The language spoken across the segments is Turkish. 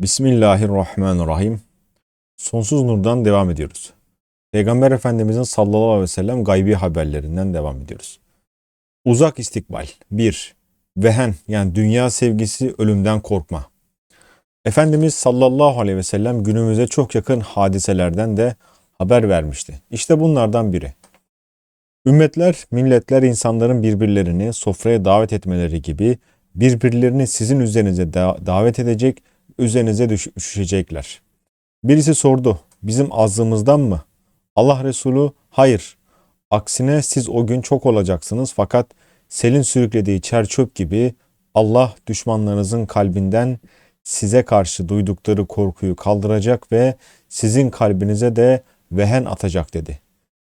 Bismillahirrahmanirrahim. Sonsuz nurdan devam ediyoruz. Peygamber Efendimizin sallallahu aleyhi ve sellem gaybi haberlerinden devam ediyoruz. Uzak istikbal. 1. Vehen yani dünya sevgisi ölümden korkma. Efendimiz sallallahu aleyhi ve sellem günümüze çok yakın hadiselerden de haber vermişti. İşte bunlardan biri. Ümmetler, milletler insanların birbirlerini sofraya davet etmeleri gibi birbirlerini sizin üzerinize da- davet edecek, üzerinize düş- düşecekler. Birisi sordu, bizim azlığımızdan mı? Allah Resulü, hayır. Aksine siz o gün çok olacaksınız fakat selin sürüklediği çer çöp gibi Allah düşmanlarınızın kalbinden size karşı duydukları korkuyu kaldıracak ve sizin kalbinize de vehen atacak dedi.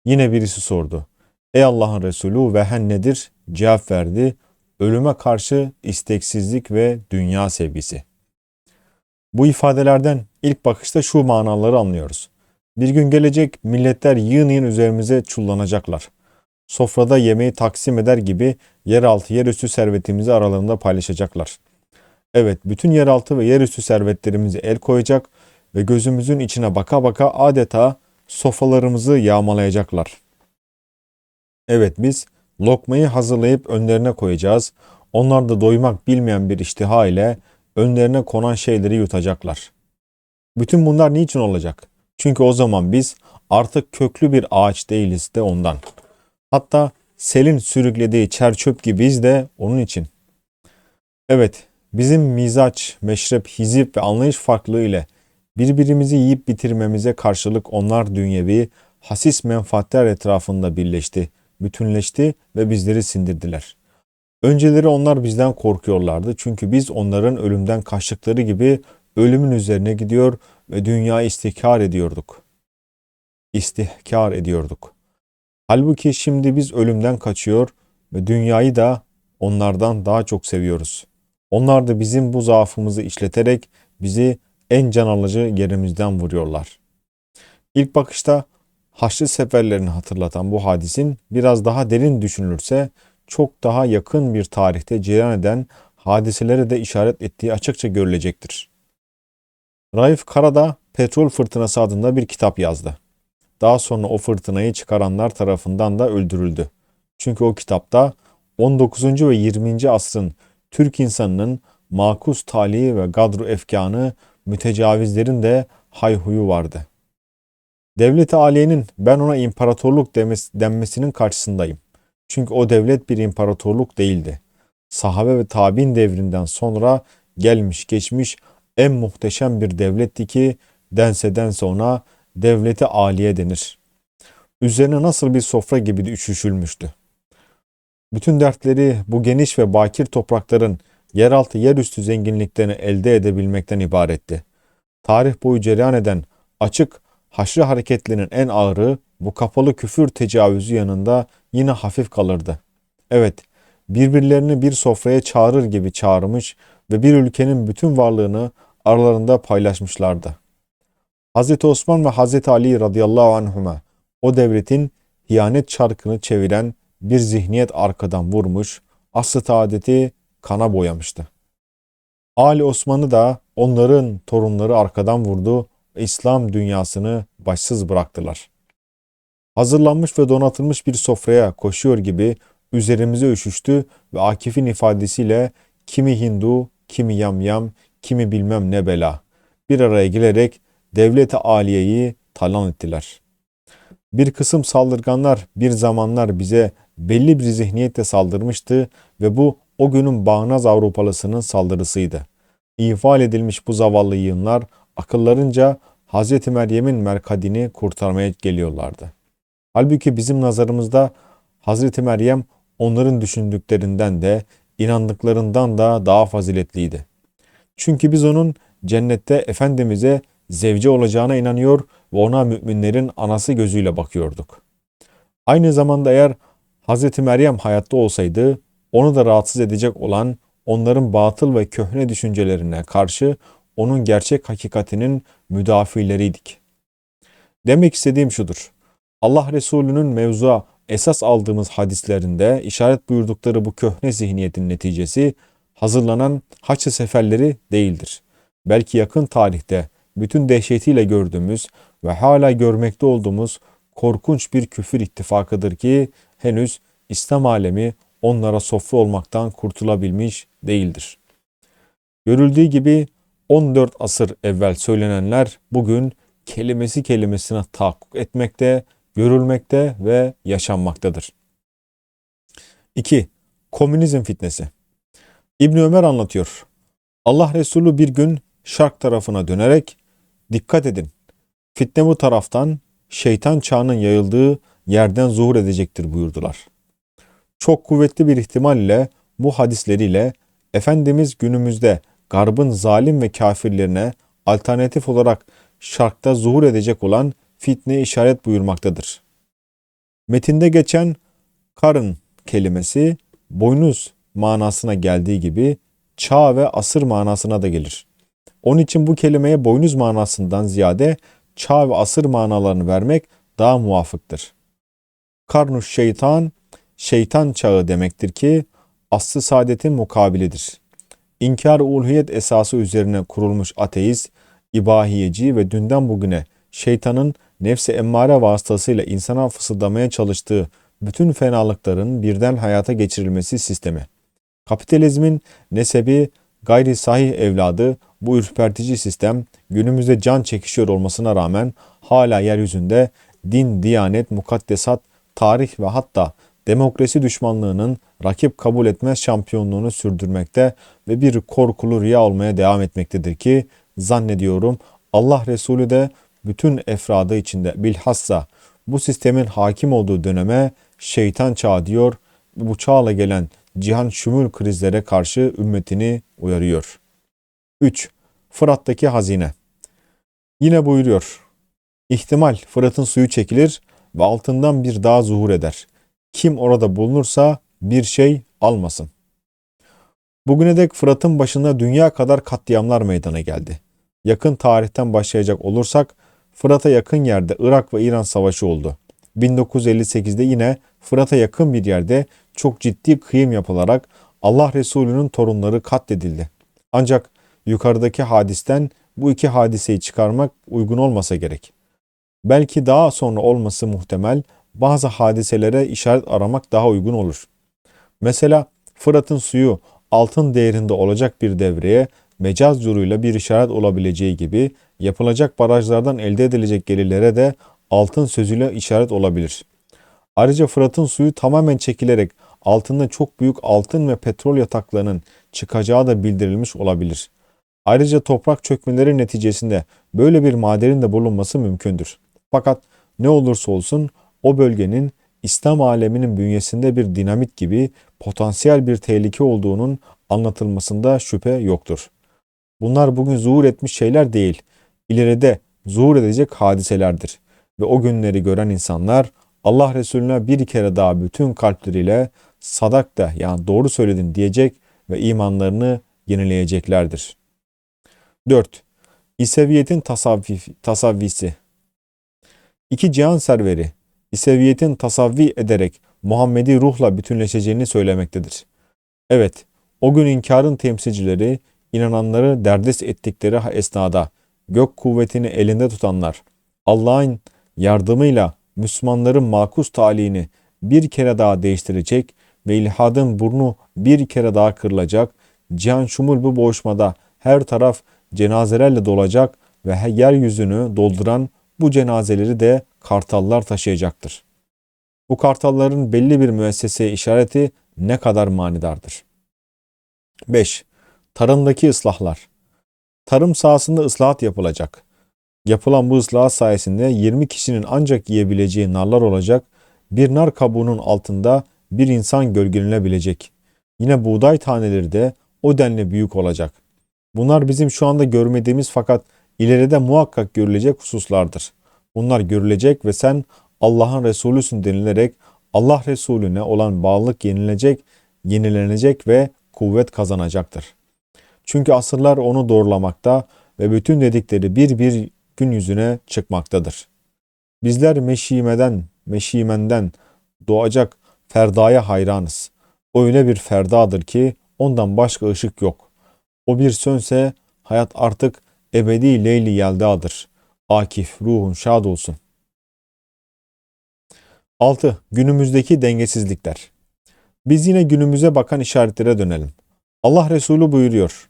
Yine birisi sordu. Ey Allah'ın Resulü vehen nedir? Cevap verdi. Ölüme karşı isteksizlik ve dünya sevgisi. Bu ifadelerden ilk bakışta şu manaları anlıyoruz. Bir gün gelecek milletler yığın yığın üzerimize çullanacaklar. Sofrada yemeği taksim eder gibi yeraltı yerüstü servetimizi aralarında paylaşacaklar. Evet bütün yeraltı ve yerüstü servetlerimizi el koyacak ve gözümüzün içine baka baka adeta sofralarımızı yağmalayacaklar. Evet biz lokmayı hazırlayıp önlerine koyacağız. Onlar da doymak bilmeyen bir iştiha ile önlerine konan şeyleri yutacaklar. Bütün bunlar niçin olacak? Çünkü o zaman biz artık köklü bir ağaç değiliz de ondan. Hatta selin sürüklediği çer çöp gibiyiz de onun için. Evet, bizim mizaç, meşrep, hizip ve anlayış farklılığı ile birbirimizi yiyip bitirmemize karşılık onlar dünyevi, hasis menfaatler etrafında birleşti, bütünleşti ve bizleri sindirdiler. Önceleri onlar bizden korkuyorlardı çünkü biz onların ölümden kaçtıkları gibi ölümün üzerine gidiyor ve dünyayı istihkar ediyorduk. İstihkar ediyorduk. Halbuki şimdi biz ölümden kaçıyor ve dünyayı da onlardan daha çok seviyoruz. Onlar da bizim bu zaafımızı işleterek bizi en can alıcı yerimizden vuruyorlar. İlk bakışta Haçlı seferlerini hatırlatan bu hadisin biraz daha derin düşünülürse çok daha yakın bir tarihte cereyan eden hadiseleri de işaret ettiği açıkça görülecektir. Raif Karada Petrol Fırtınası adında bir kitap yazdı. Daha sonra o fırtınayı çıkaranlar tarafından da öldürüldü. Çünkü o kitapta 19. ve 20. asrın Türk insanının makus talihi ve gadru efkanı mütecavizlerin de hayhuyu vardı. Devlet-i aliyenin ben ona imparatorluk denmesinin karşısındayım. Çünkü o devlet bir imparatorluk değildi. Sahabe ve tabi'in devrinden sonra gelmiş geçmiş en muhteşem bir devletti ki dense dense ona devleti aliye denir. Üzerine nasıl bir sofra gibi üşüşülmüştü. Bütün dertleri bu geniş ve bakir toprakların yeraltı yerüstü zenginliklerini elde edebilmekten ibaretti. Tarih boyu cereyan eden açık haşrı hareketlerinin en ağırı bu kapalı küfür tecavüzü yanında yine hafif kalırdı. Evet, birbirlerini bir sofraya çağırır gibi çağırmış ve bir ülkenin bütün varlığını aralarında paylaşmışlardı. Hz. Osman ve Hz. Ali radıyallahu anhuma o devletin hiyanet çarkını çeviren bir zihniyet arkadan vurmuş, aslı taadeti kana boyamıştı. Ali Osman'ı da onların torunları arkadan vurdu İslam dünyasını başsız bıraktılar. Hazırlanmış ve donatılmış bir sofraya koşuyor gibi üzerimize üşüştü ve Akif'in ifadesiyle kimi Hindu, kimi yamyam, kimi bilmem ne bela bir araya gelerek devlet-i aliyeyi talan ettiler. Bir kısım saldırganlar bir zamanlar bize belli bir zihniyetle saldırmıştı ve bu o günün bağnaz Avrupalısının saldırısıydı. İfal edilmiş bu zavallı yığınlar akıllarınca Hz. Meryem'in merkadini kurtarmaya geliyorlardı. Halbuki bizim nazarımızda Hz. Meryem onların düşündüklerinden de inandıklarından da daha faziletliydi. Çünkü biz onun cennette Efendimiz'e zevce olacağına inanıyor ve ona müminlerin anası gözüyle bakıyorduk. Aynı zamanda eğer Hz. Meryem hayatta olsaydı onu da rahatsız edecek olan onların batıl ve köhne düşüncelerine karşı onun gerçek hakikatinin müdafileriydik. Demek istediğim şudur. Allah Resulü'nün mevzuya esas aldığımız hadislerinde işaret buyurdukları bu köhne zihniyetin neticesi hazırlanan Haçlı seferleri değildir. belki yakın tarihte bütün dehşetiyle gördüğümüz ve hala görmekte olduğumuz korkunç bir küfür ittifakıdır ki henüz İslam alemi onlara sofra olmaktan kurtulabilmiş değildir. Görüldüğü gibi 14 asır evvel söylenenler bugün kelimesi kelimesine tahakkuk etmekte, görülmekte ve yaşanmaktadır. 2. Komünizm fitnesi İbn Ömer anlatıyor. Allah Resulü bir gün şark tarafına dönerek dikkat edin. Fitne bu taraftan şeytan çağının yayıldığı yerden zuhur edecektir buyurdular. Çok kuvvetli bir ihtimal ile bu hadisleriyle Efendimiz günümüzde garbın zalim ve kafirlerine alternatif olarak şarkta zuhur edecek olan fitne işaret buyurmaktadır. Metinde geçen karın kelimesi boynuz manasına geldiği gibi çağ ve asır manasına da gelir. Onun için bu kelimeye boynuz manasından ziyade çağ ve asır manalarını vermek daha muvafıktır. Karnuş şeytan, şeytan çağı demektir ki aslı saadetin mukabilidir. İnkar uluhiyet esası üzerine kurulmuş ateist, ibahiyeci ve dünden bugüne şeytanın nefsi emmare vasıtasıyla insana fısıldamaya çalıştığı bütün fenalıkların birden hayata geçirilmesi sistemi. Kapitalizmin nesebi gayri sahih evladı bu ürpertici sistem günümüzde can çekişiyor olmasına rağmen hala yeryüzünde din, diyanet, mukaddesat, tarih ve hatta demokrasi düşmanlığının rakip kabul etmez şampiyonluğunu sürdürmekte ve bir korkulu rüya olmaya devam etmektedir ki zannediyorum Allah Resulü de bütün efradı içinde bilhassa bu sistemin hakim olduğu döneme şeytan çağı diyor bu çağla gelen cihan şümül krizlere karşı ümmetini uyarıyor. 3. Fırat'taki hazine. Yine buyuruyor. İhtimal Fırat'ın suyu çekilir ve altından bir dağ zuhur eder. Kim orada bulunursa bir şey almasın. Bugüne dek Fırat'ın başında dünya kadar katliamlar meydana geldi. Yakın tarihten başlayacak olursak Fırat'a yakın yerde Irak ve İran savaşı oldu. 1958'de yine Fırat'a yakın bir yerde çok ciddi kıyım yapılarak Allah Resulü'nün torunları katledildi. Ancak yukarıdaki hadisten bu iki hadiseyi çıkarmak uygun olmasa gerek. Belki daha sonra olması muhtemel bazı hadiselere işaret aramak daha uygun olur. Mesela Fırat'ın suyu altın değerinde olacak bir devreye mecaz yoluyla bir işaret olabileceği gibi yapılacak barajlardan elde edilecek gelirlere de altın sözüyle işaret olabilir. Ayrıca Fırat'ın suyu tamamen çekilerek altında çok büyük altın ve petrol yataklarının çıkacağı da bildirilmiş olabilir. Ayrıca toprak çökmeleri neticesinde böyle bir madenin de bulunması mümkündür. Fakat ne olursa olsun o bölgenin İslam aleminin bünyesinde bir dinamit gibi potansiyel bir tehlike olduğunun anlatılmasında şüphe yoktur. Bunlar bugün zuhur etmiş şeyler değil, ileride zuhur edecek hadiselerdir. Ve o günleri gören insanlar Allah Resulüne bir kere daha bütün kalpleriyle sadak da yani doğru söyledin diyecek ve imanlarını yenileyeceklerdir. 4. İseviyetin tasavvif, tasavvisi İki cihan serveri İseviyetin tasavvi ederek Muhammedi ruhla bütünleşeceğini söylemektedir. Evet, o gün inkarın temsilcileri inananları derdest ettikleri esnada gök kuvvetini elinde tutanlar Allah'ın yardımıyla Müslümanların makus talihini bir kere daha değiştirecek ve ilhadın burnu bir kere daha kırılacak, cihan şumul bu boğuşmada her taraf cenazelerle dolacak ve yeryüzünü dolduran bu cenazeleri de kartallar taşıyacaktır. Bu kartalların belli bir müesseseye işareti ne kadar manidardır. 5. Tarımdaki ıslahlar. Tarım sahasında ıslahat yapılacak. Yapılan bu ıslahat sayesinde 20 kişinin ancak yiyebileceği narlar olacak. Bir nar kabuğunun altında bir insan gölgelenebilecek. Yine buğday taneleri de o denli büyük olacak. Bunlar bizim şu anda görmediğimiz fakat ileride muhakkak görülecek hususlardır. Bunlar görülecek ve sen Allah'ın Resulüsün denilerek Allah Resulüne olan bağlılık yenilecek, yenilenecek ve kuvvet kazanacaktır. Çünkü asırlar onu doğrulamakta ve bütün dedikleri bir bir gün yüzüne çıkmaktadır. Bizler meşimeden, meşimenden doğacak ferdaya hayranız. O öyle bir ferdadır ki ondan başka ışık yok. O bir sönse hayat artık ebedi Leyli Yelda'dır. Akif, ruhun şad olsun. 6. Günümüzdeki dengesizlikler. Biz yine günümüze bakan işaretlere dönelim. Allah Resulü buyuruyor.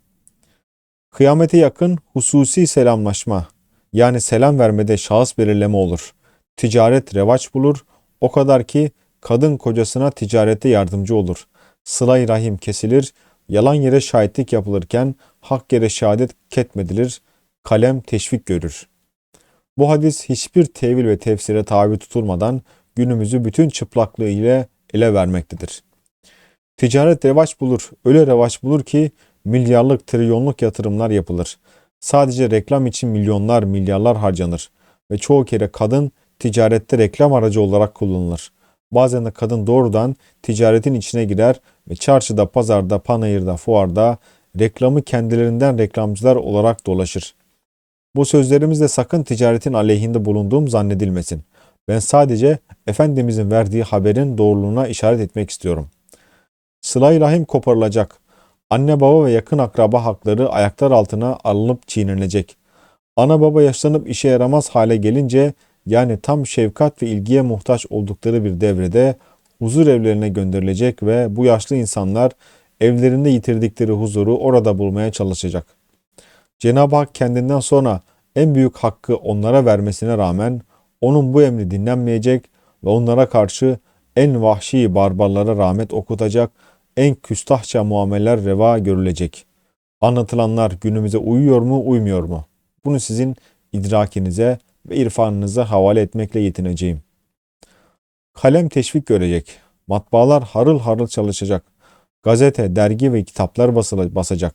Kıyamete yakın hususi selamlaşma yani selam vermede şahıs belirleme olur. Ticaret revaç bulur. O kadar ki kadın kocasına ticarette yardımcı olur. Sıla-i rahim kesilir. Yalan yere şahitlik yapılırken hak yere şehadet ketmedilir. Kalem teşvik görür. Bu hadis hiçbir tevil ve tefsire tabi tutulmadan günümüzü bütün çıplaklığı ile ele vermektedir. Ticaret revaç bulur, öyle revaç bulur ki milyarlık, trilyonluk yatırımlar yapılır. Sadece reklam için milyonlar, milyarlar harcanır ve çoğu kere kadın ticarette reklam aracı olarak kullanılır. Bazen de kadın doğrudan ticaretin içine girer ve çarşıda, pazarda, panayırda, fuarda reklamı kendilerinden reklamcılar olarak dolaşır. Bu sözlerimizle sakın ticaretin aleyhinde bulunduğum zannedilmesin. Ben sadece Efendimizin verdiği haberin doğruluğuna işaret etmek istiyorum. Sıla-i Rahim koparılacak. Anne baba ve yakın akraba hakları ayaklar altına alınıp çiğnenecek. Ana baba yaşlanıp işe yaramaz hale gelince yani tam şefkat ve ilgiye muhtaç oldukları bir devrede huzur evlerine gönderilecek ve bu yaşlı insanlar evlerinde yitirdikleri huzuru orada bulmaya çalışacak. Cenab-ı Hak kendinden sonra en büyük hakkı onlara vermesine rağmen onun bu emri dinlenmeyecek ve onlara karşı en vahşi barbarlara rahmet okutacak, en küstahça muameller reva görülecek. Anlatılanlar günümüze uyuyor mu, uymuyor mu? Bunu sizin idrakinize ve irfanınıza havale etmekle yetineceğim. Kalem teşvik görecek. Matbaalar harıl harıl çalışacak. Gazete, dergi ve kitaplar basacak.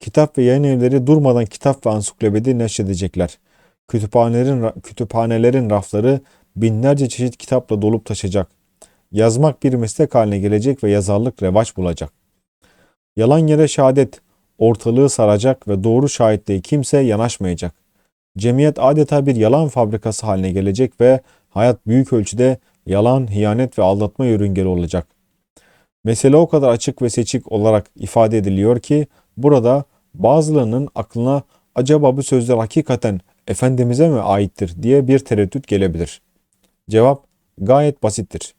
Kitap ve yayın evleri durmadan kitap ve ansiklopedi neşredecekler. Kütüphanelerin, kütüphanelerin rafları binlerce çeşit kitapla dolup taşacak. Yazmak bir meslek haline gelecek ve yazarlık revaç bulacak. Yalan yere şehadet ortalığı saracak ve doğru şahitliğe kimse yanaşmayacak. Cemiyet adeta bir yalan fabrikası haline gelecek ve hayat büyük ölçüde yalan, hiyanet ve aldatma yörüngeli olacak. Mesele o kadar açık ve seçik olarak ifade ediliyor ki burada bazılarının aklına acaba bu sözler hakikaten Efendimiz'e mi aittir diye bir tereddüt gelebilir. Cevap gayet basittir.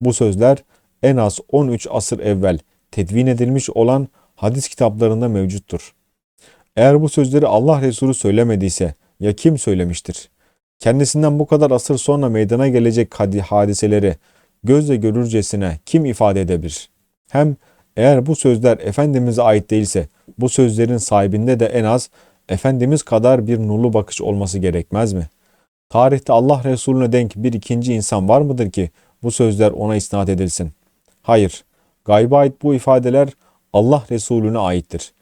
Bu sözler en az 13 asır evvel tedvin edilmiş olan hadis kitaplarında mevcuttur. Eğer bu sözleri Allah Resulü söylemediyse ya kim söylemiştir? Kendisinden bu kadar asır sonra meydana gelecek hadiseleri gözle görürcesine kim ifade edebilir? Hem eğer bu sözler Efendimiz'e ait değilse bu sözlerin sahibinde de en az Efendimiz kadar bir nurlu bakış olması gerekmez mi? Tarihte Allah Resulüne denk bir ikinci insan var mıdır ki bu sözler ona isnat edilsin? Hayır. Gayba ait bu ifadeler Allah Resulüne aittir.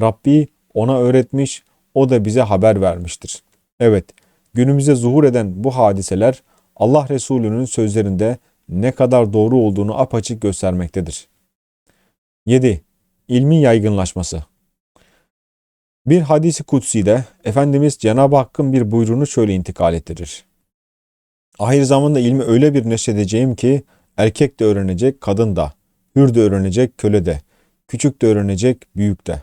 Rabbi ona öğretmiş, o da bize haber vermiştir. Evet, günümüze zuhur eden bu hadiseler Allah Resulü'nün sözlerinde ne kadar doğru olduğunu apaçık göstermektedir. 7. İlmin yaygınlaşması Bir hadisi kutsi'de Efendimiz Cenab-ı Hakk'ın bir buyruğunu şöyle intikal ettirir. Ahir zamanda ilmi öyle bir neşredeceğim ki erkek de öğrenecek, kadın da, hür de öğrenecek, köle de, küçük de öğrenecek, büyük de.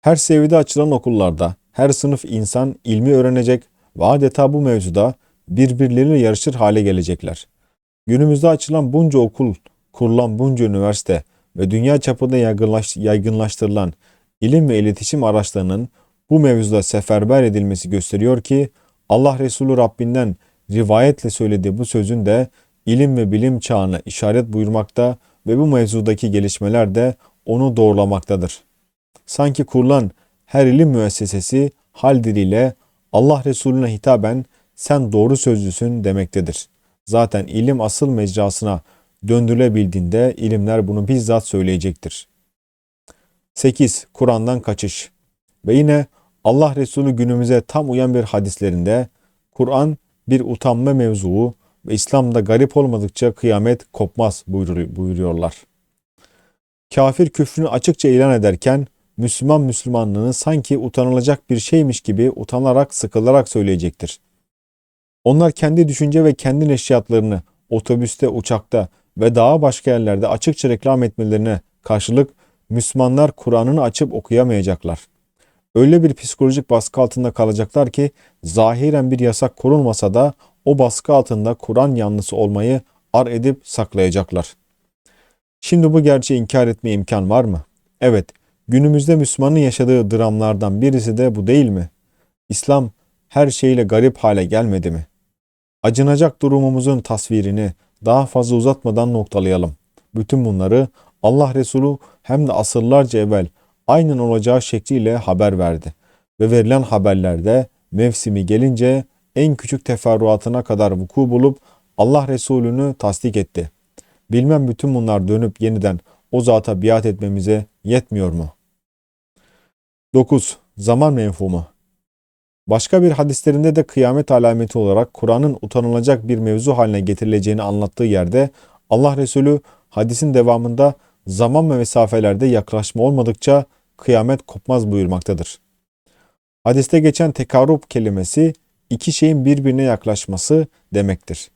Her seviyede açılan okullarda her sınıf insan ilmi öğrenecek ve adeta bu mevzuda birbirleriyle yarışır hale gelecekler. Günümüzde açılan bunca okul, kurulan bunca üniversite ve dünya çapında yaygınlaştırılan ilim ve iletişim araçlarının bu mevzuda seferber edilmesi gösteriyor ki Allah Resulü Rabbinden rivayetle söylediği bu sözün de ilim ve bilim çağına işaret buyurmakta ve bu mevzudaki gelişmeler de onu doğrulamaktadır. Sanki kurulan her ilim müessesesi hal diliyle Allah Resulüne hitaben sen doğru sözlüsün demektedir. Zaten ilim asıl mecrasına döndürülebildiğinde ilimler bunu bizzat söyleyecektir. 8. Kur'an'dan kaçış Ve yine Allah Resulü günümüze tam uyan bir hadislerinde Kur'an bir utanma mevzuu ve İslam'da garip olmadıkça kıyamet kopmaz buyuruyorlar. Kafir küfrünü açıkça ilan ederken Müslüman Müslümanlığını sanki utanılacak bir şeymiş gibi utanarak sıkılarak söyleyecektir. Onlar kendi düşünce ve kendi neşriyatlarını otobüste, uçakta ve daha başka yerlerde açıkça reklam etmelerine karşılık Müslümanlar Kur'an'ını açıp okuyamayacaklar. Öyle bir psikolojik baskı altında kalacaklar ki zahiren bir yasak korunmasa da o baskı altında Kur'an yanlısı olmayı ar edip saklayacaklar. Şimdi bu gerçeği inkar etme imkan var mı? Evet, günümüzde Müslümanın yaşadığı dramlardan birisi de bu değil mi? İslam her şeyle garip hale gelmedi mi? Acınacak durumumuzun tasvirini daha fazla uzatmadan noktalayalım. Bütün bunları Allah Resulü hem de asırlarca evvel aynen olacağı şekliyle haber verdi. Ve verilen haberlerde mevsimi gelince en küçük teferruatına kadar vuku bulup Allah Resulü'nü tasdik etti. Bilmem bütün bunlar dönüp yeniden o zata biat etmemize yetmiyor mu? 9. Zaman menfumu Başka bir hadislerinde de kıyamet alameti olarak Kur'an'ın utanılacak bir mevzu haline getirileceğini anlattığı yerde Allah Resulü hadisin devamında zaman ve mesafelerde yaklaşma olmadıkça kıyamet kopmaz buyurmaktadır. Hadiste geçen tekarrub kelimesi iki şeyin birbirine yaklaşması demektir.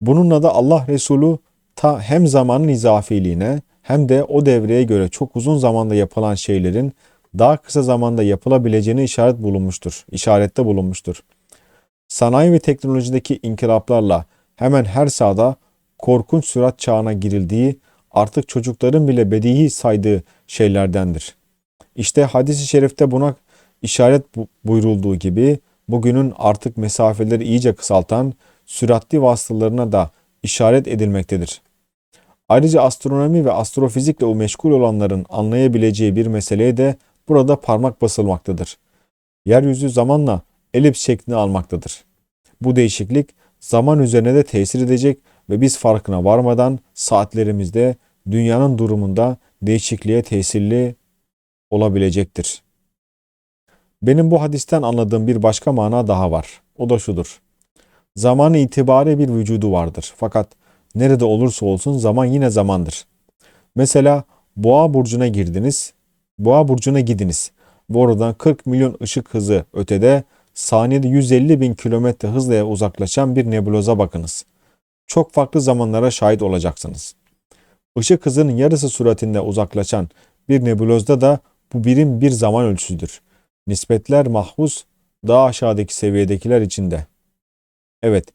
Bununla da Allah Resulü ta hem zamanın izafiliğine hem de o devreye göre çok uzun zamanda yapılan şeylerin daha kısa zamanda yapılabileceğine işaret bulunmuştur, işarette bulunmuştur. Sanayi ve teknolojideki inkılaplarla hemen her sahada korkunç sürat çağına girildiği, artık çocukların bile bedihi saydığı şeylerdendir. İşte hadis-i şerifte buna işaret buyurulduğu gibi bugünün artık mesafeleri iyice kısaltan süratli vasıtalarına da işaret edilmektedir. Ayrıca astronomi ve astrofizikle meşgul olanların anlayabileceği bir meseleye de burada parmak basılmaktadır. Yeryüzü zamanla elips şeklini almaktadır. Bu değişiklik zaman üzerine de tesir edecek ve biz farkına varmadan saatlerimizde dünyanın durumunda değişikliğe tesirli olabilecektir. Benim bu hadisten anladığım bir başka mana daha var. O da şudur. Zaman itibari bir vücudu vardır. Fakat nerede olursa olsun zaman yine zamandır. Mesela boğa burcuna girdiniz Boğa burcuna gidiniz. Bu oradan 40 milyon ışık hızı ötede saniyede 150 bin kilometre hızla uzaklaşan bir nebuloza bakınız. Çok farklı zamanlara şahit olacaksınız. Işık hızının yarısı suratinde uzaklaşan bir nebulozda da bu birim bir zaman ölçüsüdür. Nispetler mahfuz daha aşağıdaki seviyedekiler içinde. Evet,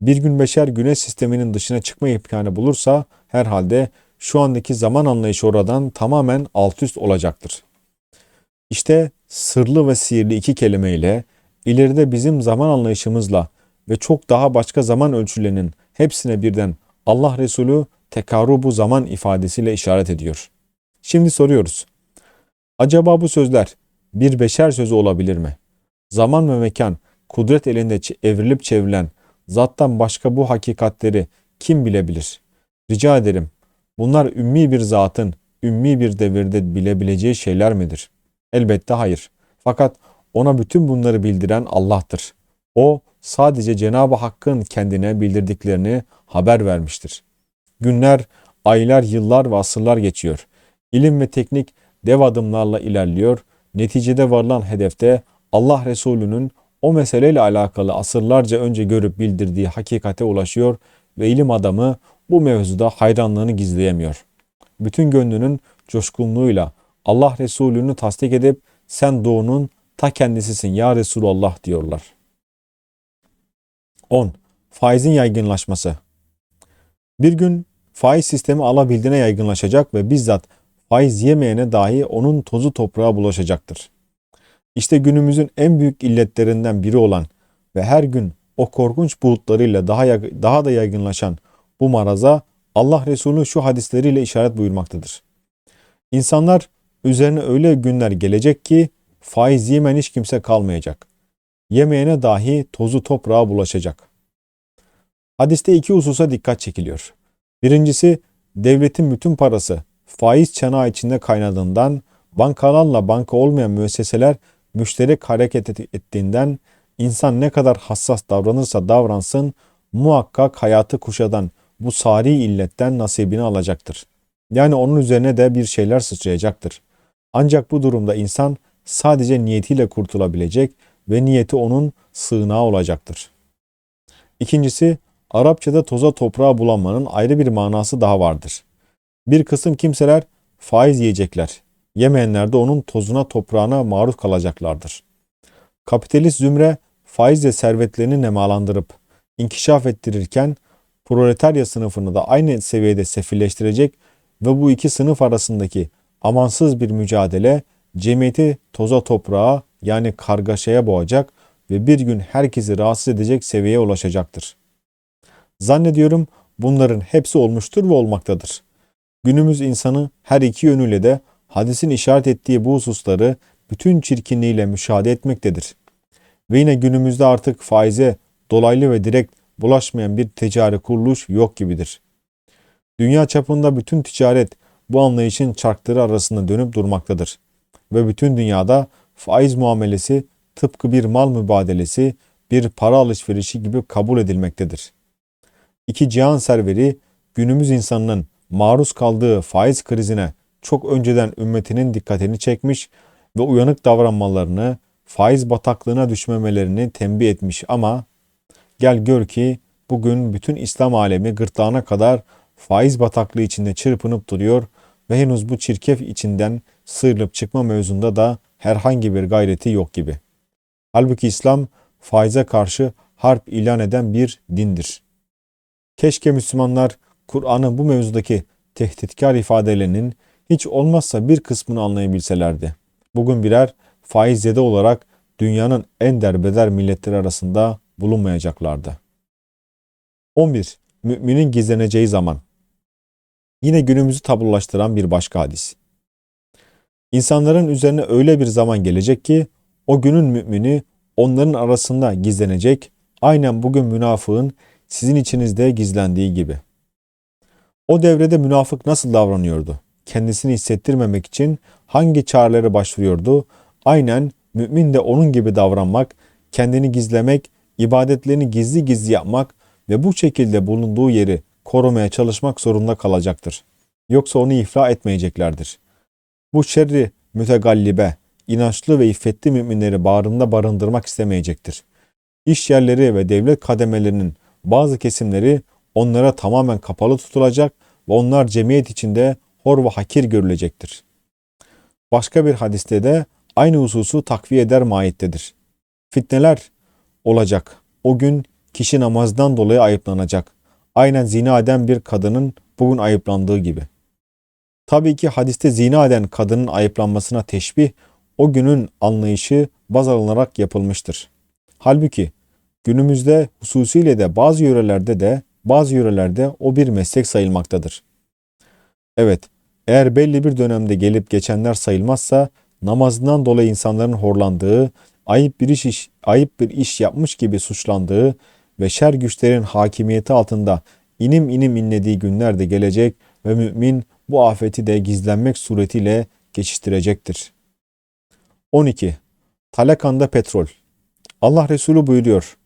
bir gün beşer güneş sisteminin dışına çıkma imkanı bulursa herhalde şu andaki zaman anlayışı oradan tamamen alt üst olacaktır. İşte sırlı ve sihirli iki kelimeyle ileride bizim zaman anlayışımızla ve çok daha başka zaman ölçülerinin hepsine birden Allah Resulü tekarubu zaman ifadesiyle işaret ediyor. Şimdi soruyoruz. Acaba bu sözler bir beşer sözü olabilir mi? Zaman ve mekan kudret elinde evrilip çevrilen zattan başka bu hakikatleri kim bilebilir? Rica ederim Bunlar ümmi bir zatın ümmi bir devirde bilebileceği şeyler midir? Elbette hayır. Fakat ona bütün bunları bildiren Allah'tır. O sadece Cenab-ı Hakk'ın kendine bildirdiklerini haber vermiştir. Günler, aylar, yıllar ve asırlar geçiyor. İlim ve teknik dev adımlarla ilerliyor. Neticede varılan hedefte Allah Resulü'nün o meseleyle alakalı asırlarca önce görüp bildirdiği hakikate ulaşıyor ve ilim adamı bu mevzuda hayranlığını gizleyemiyor. Bütün gönlünün coşkunluğuyla Allah Resulü'nü tasdik edip sen doğunun ta kendisisin ya Resulallah diyorlar. 10. Faizin yaygınlaşması Bir gün faiz sistemi alabildiğine yaygınlaşacak ve bizzat faiz yemeyene dahi onun tozu toprağa bulaşacaktır. İşte günümüzün en büyük illetlerinden biri olan ve her gün o korkunç bulutlarıyla daha, daha da yaygınlaşan bu maraza Allah Resulü şu hadisleriyle işaret buyurmaktadır. İnsanlar üzerine öyle günler gelecek ki faiz yemen hiç kimse kalmayacak. Yemeyene dahi tozu toprağa bulaşacak. Hadiste iki hususa dikkat çekiliyor. Birincisi devletin bütün parası faiz çanağı içinde kaynadığından bankalarla banka olmayan müesseseler müşterek hareket ettiğinden insan ne kadar hassas davranırsa davransın muhakkak hayatı kuşadan bu sari illetten nasibini alacaktır. Yani onun üzerine de bir şeyler sıçrayacaktır. Ancak bu durumda insan sadece niyetiyle kurtulabilecek ve niyeti onun sığınağı olacaktır. İkincisi, Arapçada toza toprağa bulanmanın ayrı bir manası daha vardır. Bir kısım kimseler faiz yiyecekler. Yemeyenler de onun tozuna toprağına maruz kalacaklardır. Kapitalist zümre faizle servetlerini nemalandırıp inkişaf ettirirken proletarya sınıfını da aynı seviyede sefilleştirecek ve bu iki sınıf arasındaki amansız bir mücadele cemiyeti toza toprağa yani kargaşaya boğacak ve bir gün herkesi rahatsız edecek seviyeye ulaşacaktır. Zannediyorum bunların hepsi olmuştur ve olmaktadır. Günümüz insanı her iki yönüyle de hadisin işaret ettiği bu hususları bütün çirkinliğiyle müşahede etmektedir. Ve yine günümüzde artık faize dolaylı ve direkt bulaşmayan bir ticari kuruluş yok gibidir. Dünya çapında bütün ticaret bu anlayışın çarkları arasında dönüp durmaktadır. Ve bütün dünyada faiz muamelesi tıpkı bir mal mübadelesi, bir para alışverişi gibi kabul edilmektedir. İki cihan serveri günümüz insanının maruz kaldığı faiz krizine çok önceden ümmetinin dikkatini çekmiş ve uyanık davranmalarını, faiz bataklığına düşmemelerini tembih etmiş ama gel gör ki bugün bütün İslam alemi gırtlağına kadar faiz bataklığı içinde çırpınıp duruyor ve henüz bu çirkef içinden sıyrılıp çıkma mevzunda da herhangi bir gayreti yok gibi. Halbuki İslam faize karşı harp ilan eden bir dindir. Keşke Müslümanlar Kur'an'ın bu mevzudaki tehditkar ifadelerinin hiç olmazsa bir kısmını anlayabilselerdi. Bugün birer faizzede olarak dünyanın en derbeder milletleri arasında bulunmayacaklardı. 11. Müminin gizleneceği zaman Yine günümüzü tablolaştıran bir başka hadis. İnsanların üzerine öyle bir zaman gelecek ki o günün mümini onların arasında gizlenecek, aynen bugün münafığın sizin içinizde gizlendiği gibi. O devrede münafık nasıl davranıyordu? Kendisini hissettirmemek için hangi çareleri başvuruyordu? Aynen mümin de onun gibi davranmak, kendini gizlemek, ibadetlerini gizli gizli yapmak ve bu şekilde bulunduğu yeri korumaya çalışmak zorunda kalacaktır. Yoksa onu iflah etmeyeceklerdir. Bu şerri mütegallibe, inançlı ve iffetli müminleri bağrında barındırmak istemeyecektir. İş yerleri ve devlet kademelerinin bazı kesimleri onlara tamamen kapalı tutulacak ve onlar cemiyet içinde hor ve hakir görülecektir. Başka bir hadiste de aynı hususu takviye eder mahiyettedir. Fitneler olacak. O gün kişi namazdan dolayı ayıplanacak. Aynen zina eden bir kadının bugün ayıplandığı gibi. Tabii ki hadiste zina eden kadının ayıplanmasına teşbih o günün anlayışı baz alınarak yapılmıştır. Halbuki günümüzde hususiyle de bazı yörelerde de bazı yörelerde o bir meslek sayılmaktadır. Evet, eğer belli bir dönemde gelip geçenler sayılmazsa namazından dolayı insanların horlandığı, ayıp bir iş, ayıp bir iş yapmış gibi suçlandığı ve şer güçlerin hakimiyeti altında inim inim inlediği günler de gelecek ve mümin bu afeti de gizlenmek suretiyle geçiştirecektir. 12. Talakanda petrol. Allah Resulü buyuruyor.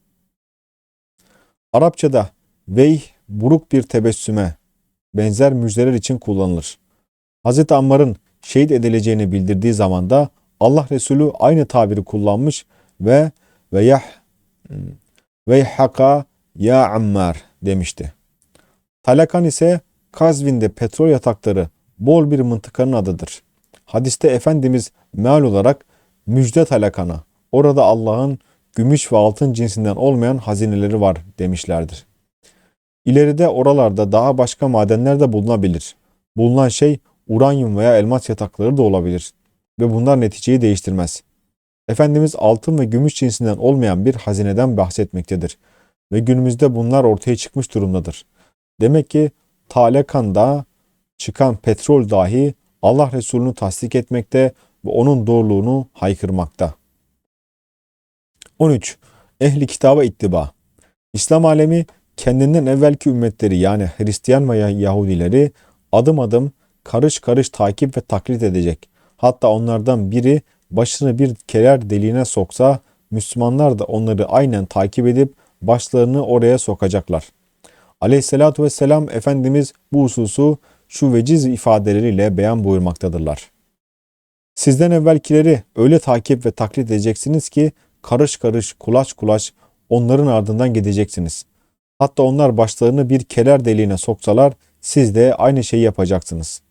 Arapçada veyh buruk bir tebessüme benzer müjdeler için kullanılır. Hz. Ammar'ın şehit edileceğini bildirdiği zaman da Allah Resulü aynı tabiri kullanmış ve ve yah veyhaka ya Ammar demişti. Talakan ise Kazvin'de petrol yatakları bol bir mıntıkanın adıdır. Hadiste Efendimiz meal olarak müjde talakana, orada Allah'ın gümüş ve altın cinsinden olmayan hazineleri var demişlerdir. İleride oralarda daha başka madenler de bulunabilir. Bulunan şey uranyum veya elmas yatakları da olabilir ve bunlar neticeyi değiştirmez. Efendimiz altın ve gümüş cinsinden olmayan bir hazineden bahsetmektedir ve günümüzde bunlar ortaya çıkmış durumdadır. Demek ki Talekan'da çıkan petrol dahi Allah Resulü'nü tasdik etmekte ve onun doğruluğunu haykırmakta. 13. Ehli kitaba ittiba. İslam alemi kendinden evvelki ümmetleri yani Hristiyan ve Yahudileri adım adım karış karış takip ve taklit edecek. Hatta onlardan biri başını bir kerer deliğine soksa Müslümanlar da onları aynen takip edip başlarını oraya sokacaklar. Aleyhissalatü vesselam Efendimiz bu hususu şu veciz ifadeleriyle beyan buyurmaktadırlar. Sizden evvelkileri öyle takip ve taklit edeceksiniz ki karış karış, kulaç kulaç onların ardından gideceksiniz. Hatta onlar başlarını bir keler deliğine soksalar siz de aynı şeyi yapacaksınız.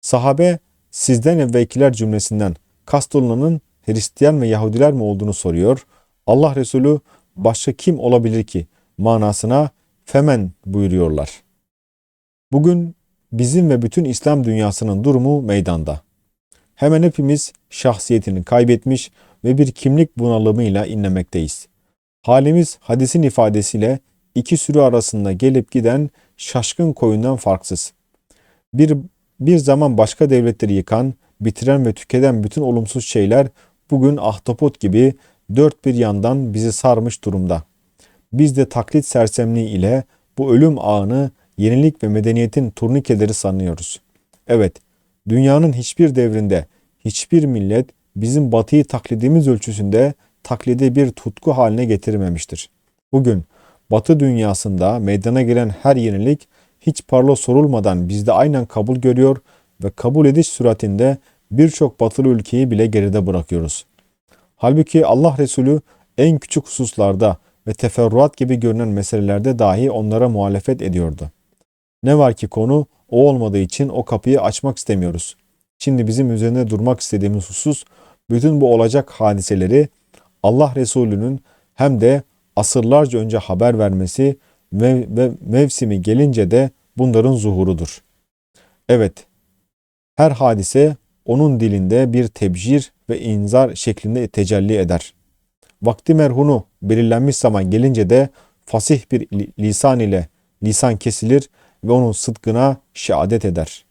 Sahabe sizden evvelkiler cümlesinden kastolunanın Hristiyan ve Yahudiler mi olduğunu soruyor. Allah Resulü başka kim olabilir ki manasına femen buyuruyorlar. Bugün bizim ve bütün İslam dünyasının durumu meydanda. Hemen hepimiz şahsiyetini kaybetmiş ve bir kimlik bunalımıyla inlemekteyiz. Halimiz hadisin ifadesiyle iki sürü arasında gelip giden şaşkın koyundan farksız. Bir, bir zaman başka devletleri yıkan, bitiren ve tüketen bütün olumsuz şeyler bugün ahtapot gibi dört bir yandan bizi sarmış durumda. Biz de taklit sersemliği ile bu ölüm ağını yenilik ve medeniyetin turnikeleri sanıyoruz. Evet, dünyanın hiçbir devrinde hiçbir millet bizim batıyı taklidimiz ölçüsünde taklidi bir tutku haline getirmemiştir. Bugün batı dünyasında meydana gelen her yenilik hiç parla sorulmadan bizde aynen kabul görüyor ve kabul ediş süratinde birçok batılı ülkeyi bile geride bırakıyoruz. Halbuki Allah Resulü en küçük hususlarda ve teferruat gibi görünen meselelerde dahi onlara muhalefet ediyordu. Ne var ki konu o olmadığı için o kapıyı açmak istemiyoruz. Şimdi bizim üzerinde durmak istediğimiz husus bütün bu olacak hadiseleri Allah Resulü'nün hem de asırlarca önce haber vermesi ve, ve mevsimi gelince de bunların zuhurudur. Evet, her hadise onun dilinde bir tebcir ve inzar şeklinde tecelli eder. Vakti merhunu belirlenmiş zaman gelince de fasih bir lisan ile lisan kesilir ve onun sıdkına şehadet eder.